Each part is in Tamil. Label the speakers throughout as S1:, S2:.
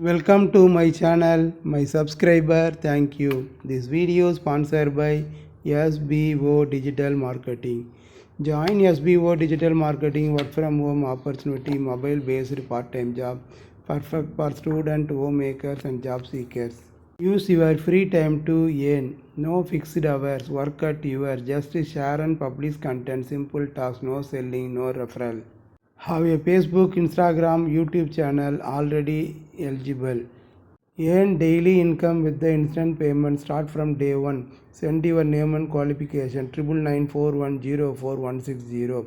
S1: Welcome to my channel, my subscriber, thank you. This video sponsored by SBO Digital Marketing. Join SBO Digital Marketing work from home opportunity mobile based part time job perfect for student homemakers and job seekers. Use your free time to earn. No fixed hours. Work at your just share and publish content. Simple task. No selling. No referral. Have a Facebook, Instagram, YouTube channel already eligible. Earn daily income with the instant payment. Start from day one. Send your name and qualification. Triple nine four one zero four one six zero.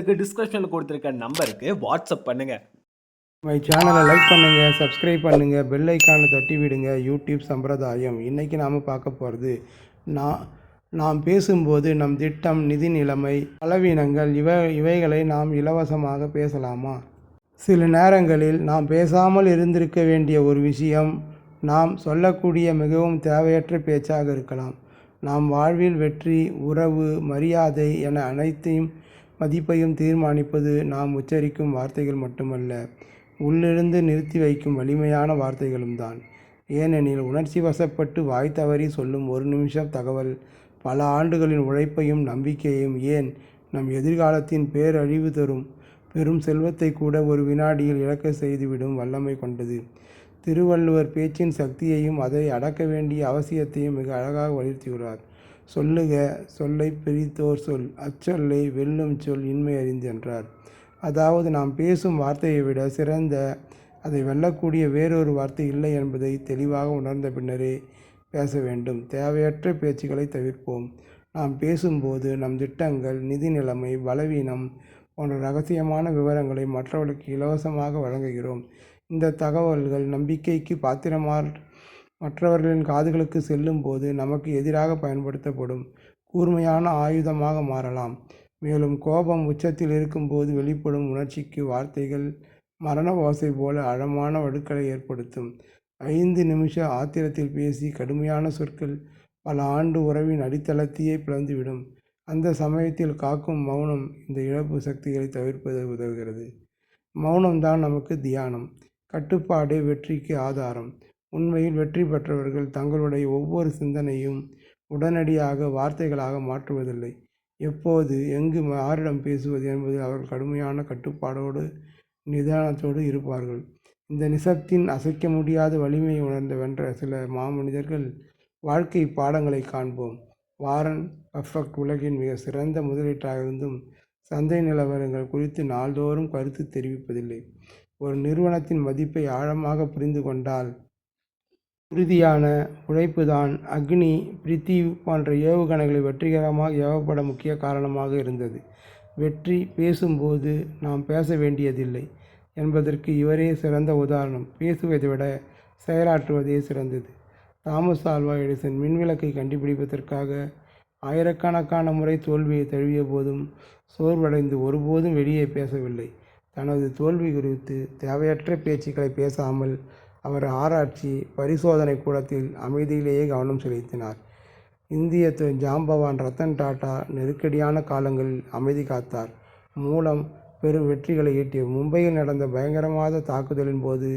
S2: உங்களுக்கு டிஸ்கிரிப்ஷன்ல கொடுத்துருக்க நம்பருக்கு வாட்ஸ்அப் பண்ணுங்க.
S1: மை சேனலை லைக் பண்ணுங்கள் சப்ஸ்கிரைப் பண்ணுங்கள் பெல் ஐக்கானை தட்டி விடுங்க. யூடியூப் சம்பிரதாயம். இன்றைக்கி நாம் பார்க்க போகிறது நான் நாம் பேசும்போது நம் திட்டம் நிதி நிலைமை பலவீனங்கள் இவ இவைகளை நாம் இலவசமாக பேசலாமா? சில நேரங்களில் நாம் பேசாமல் இருந்திருக்க வேண்டிய ஒரு விஷயம் நாம் சொல்லக்கூடிய மிகவும் தேவையற்ற பேச்சாக இருக்கலாம். நாம் வாழ்வில் வெற்றி உறவு மரியாதை என அனைத்தையும் மதிப்பையும் தீர்மானிப்பது நாம் உச்சரிக்கும் வார்த்தைகள் மட்டுமல்ல உள்ளிருந்து நிறுத்தி வைக்கும் வலிமையான வார்த்தைகளும் தான். ஏனெனில் உணர்ச்சி வசப்பட்டு வாய் தவறி சொல்லும் ஒரு நிமிஷம் தகவல் பல ஆண்டுகளின் உழைப்பையும் நம்பிக்கையையும் ஏன் நம் எதிர்காலத்தின் பேரழிவு தரும்? பெரும் செல்வத்தை கூட ஒரு வினாடியில் இழக்க செய்துவிடும் வல்லமை கொண்டது. திருவள்ளுவர் பேச்சின் சக்தியையும் அதை அடக்க வேண்டிய அவசியத்தையும் மிக அழகாக வலியுறுத்தியுள்ளார். சொல்லுக சொல்லை பிரித்தோர் சொல் அச்சொல்லை வெல்லும் சொல் இன்மை அறிந்து என்றார். அதாவது நாம் பேசும் வார்த்தையை விட சிறந்த அதை வெல்லக்கூடிய வேறொரு வார்த்தை இல்லை என்பதை தெளிவாக உணர்ந்த பின்னரே பேச வேண்டும். தேவையற்ற பேச்சுக்களை தவிர்ப்போம். நாம் பேசும்போது நம் திட்டங்கள் நிதி நிலைமை பலவீனம் போன்ற ரகசியமான விவரங்களை மற்றவர்களுக்கு இலவசமாக வழங்குகிறோம். இந்த தகவல்கள் நம்பிக்கைக்கு பாத்திரமா மற்றவர்களின் காதுகளுக்கு செல்லும் போது நமக்கு எதிராக பயன்படுத்தப்படும் கூர்மையான ஆயுதமாக மாறலாம். மேலும் கோபம் உச்சத்தில் இருக்கும்போது வெளிப்படும் உணர்ச்சிக்கு வார்த்தைகள் மரண ஓசை போல ஆழமான வடுக்களை ஏற்படுத்தும். ஐந்து நிமிஷ ஆத்திரத்தில் பேசி கடுமையான சொற்கள் பல ஆண்டு உறவின் அடித்தளத்தையே பிளந்துவிடும். அந்த சமயத்தில் காக்கும் மௌனம் இந்த இழப்பு சக்திகளை தவிர்ப்பது உதவுகிறது. மௌனம்தான் நமக்கு தியானம். கட்டுப்பாடு வெற்றிக்கு ஆதாரம். உண்மையில் வெற்றி பெற்றவர்கள் தங்களுடைய ஒவ்வொரு சிந்தனையும் உடனடியாக வார்த்தைகளாக மாற்றுவதில்லை. எப்போது எங்கு யாரிடம் பேசுவது என்பது அவர்கள் கடுமையான கட்டுப்பாடோடு நிதானத்தோடு இருப்பார்கள். இந்த நிசப்தின் அசைக்க முடியாத வலிமையை உணர்ந்த வென்ற சில மாமனிதர்கள் வாழ்க்கை பாடங்களை காண்போம். வாரன் பர்ஃபெக்ட் உலகின் மிக சிறந்த முதலீட்டாக இருந்தும் சந்தை நிலவரங்கள் குறித்து நாள்தோறும் கருத்து தெரிவிப்பதில்லை. ஒரு நிறுவனத்தின் மதிப்பை ஆழமாக புரிந்து கொண்டால் உறுதியான உழைப்புதான். அக்னி பிரித்தி போன்ற ஏவுகணைகளை வெற்றிகரமாக ஏவப்பட முக்கிய காரணமாக இருந்தது. வெற்றி பேசும்போது நாம் பேச வேண்டியதில்லை என்பதற்கு இவரே சிறந்த உதாரணம். பேசுவதை விட செயலாற்றுவதே சிறந்தது. தாமஸ் ஆல்வா எடிசன் மின்விளக்கை கண்டுபிடிப்பதற்காக ஆயிரக்கணக்கான முறை தோல்வியை தழுவிய போதும் சோர்வடைந்து ஒருபோதும் வெளியே பேசவில்லை. தனது தோல்வி குறித்து தேவையற்ற பேச்சுக்களை பேசாமல் அவர் ஆராய்ச்சி பரிசோதனை கூடத்தில் அமைதியிலேயே கவனம் செலுத்தினார். இந்திய ஜாம்பவான் ரத்தன் டாடா நெருக்கடியான காலங்களில் அமைதி காத்தார். மூலம் பெரும் வெற்றிகளை ஈட்டிய மும்பையில் நடந்த பயங்கரவாத தாக்குதலின் போது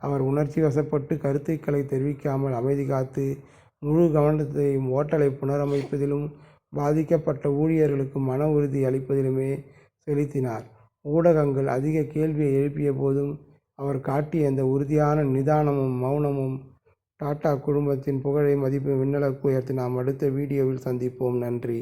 S1: அவர் உணர்ச்சி வசப்பட்டு கருத்துக்களை தெரிவிக்காமல் அமைதி காத்து முழு கவனத்தையும் ஓட்டலை புனரமைப்பதிலும் பாதிக்கப்பட்ட ஊழியர்களுக்கு மன உறுதி அளிப்பதிலுமே செலுத்தினார். ஊடகங்கள் அதிக கேள்வியை எழுப்பிய போதும் அவர் காட்டிய அந்த உறுதியான நிதானமும் மௌனமும் டாடா குடும்பத்தின் புகழை மதிப்பு விண்ணளவுக்கு உயர்த்தி நாம் அடுத்த வீடியோவில் சந்திப்போம். நன்றி.